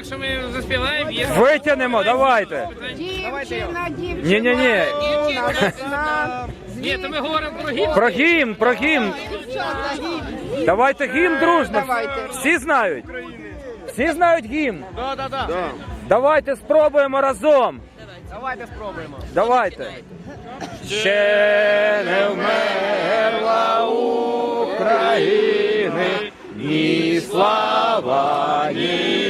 Якщо ми заспіваємо, є. Витягнемо, давайте. Дівчина, дівчина. Ні-ні-ні. Весна. Ні, то ми говоримо про гімн. Про гімн, про гімн. Давайте гімн дружно. Всі знають? Всі знають гімн? Давайте спробуємо разом. Давайте спробуємо. Давайте. Ще не вмерла України, ні слава, ні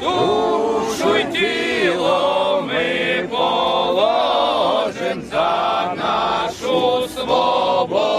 душу й тіло ми положим за нашу свободу.